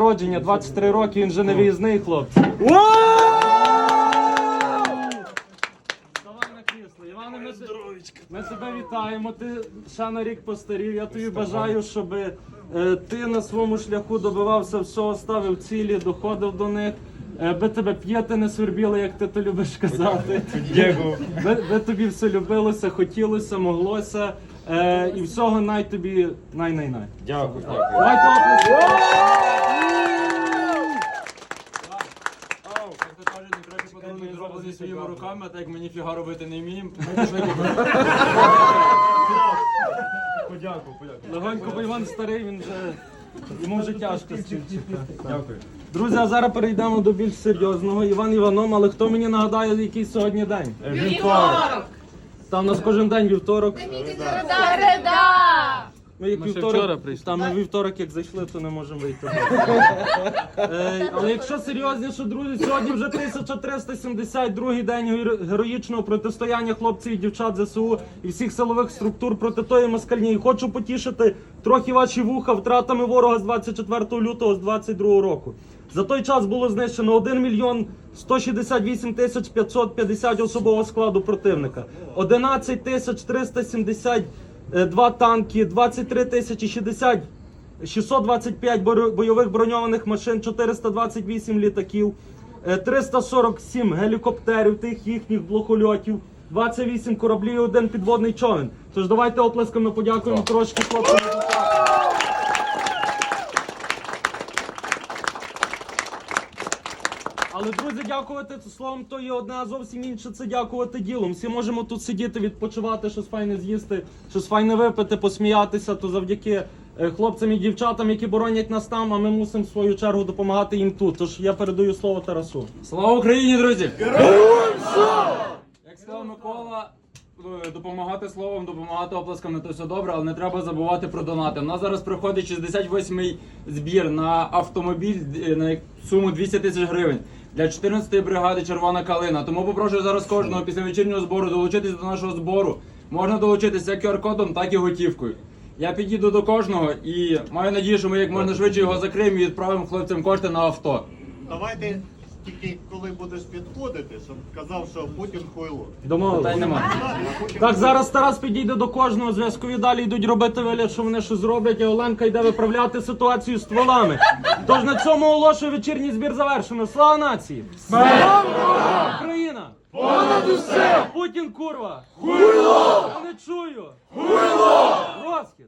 народження, 23 роки, він вже не виїзний хлопці. Давай на крісло. Іване, ми, те- ми тебе вітаємо. Ти ще на рік постарів. Я тобі бажаю, щоб е, ти на своєму шляху добивався всього, ставив цілі, доходив до них. е, Би тебе п'єти не свербіли, як ти то любиш казати. Дякую. Би, би тобі все любилося, хотілося, моглося. Е, і всього най тобі най-най-най. Дякую. Давайте оплески. Як то кажуть, не краще подарунок своїми руками, а так як ми ніфіга робити не вміємо, ми пішли купити. Подякую, подякую. Легонько, бо Іван старий, він вже йому вже тяжко стільчика. Дякую. Друзі, а зараз перейдемо до більш серйозного. Іван Іваном, але хто мені нагадає, який сьогодні день? Вівторок. Там у нас кожен день вівторок. Середа! Ну, як Ми ще вівторок, вчора прийшли. Там ми вівторок, як зайшли, то не можемо вийти. Е, але якщо серйозніше, друзі, сьогодні вже 1372 день геро- героїчного протистояння хлопців і дівчат ЗСУ і всіх силових структур проти тої москальні. І хочу потішити трохи ваші вуха втратами ворога з 24 лютого з 22 року. За той час було знищено 1 мільйон 168 тисяч 550 особового складу противника, 11 тисяч 370 Е, два танки, 23 тисячі 60, 625 боро- бойових броньованих машин, 428 літаків, е, 347 гелікоптерів, тих їхніх блокольотів, 28 кораблів і один підводний човен. Тож давайте оплесками подякуємо трошки хлопцям. Але друзі, дякувати словом то є одне, а зовсім інше це дякувати ділом. Всі можемо тут сидіти, відпочивати, щось файне з'їсти, щось файне випити, посміятися. То завдяки е, хлопцям і дівчатам, які боронять нас там, а ми мусимо в свою чергу допомагати їм тут. Тож я передаю слово Тарасу. Слава Україні, друзі! Героям Як сказав Микола, е, допомагати словом, допомагати оплеском не то все добре, але не треба забувати про донати. У нас зараз приходить 68-й збір на автомобіль е, на суму 200 тисяч гривень. Для 14-ї бригади Червона калина. Тому попрошу зараз кожного після вечірнього збору долучитись до нашого збору. Можна долучитися як QR-кодом, так і готівкою. Я підійду до кожного і маю надію, що ми як можна швидше його закриємо і відправимо хлопцям кошти на авто. Давайте тільки коли будеш підходити, щоб казав, що Путін хуйло. Домовились. нема. Так, зараз Тарас підійде до кожного, зв'язкові далі йдуть робити вигляд, що вони щось зроблять, а Оленка йде виправляти ситуацію стволами. Тож на цьому оголошую вечірній збір завершено. Слава нації! Слава Україна! Понад усе! Путін курва! Хуйло! Я не чую! Хуйло! Розкіт!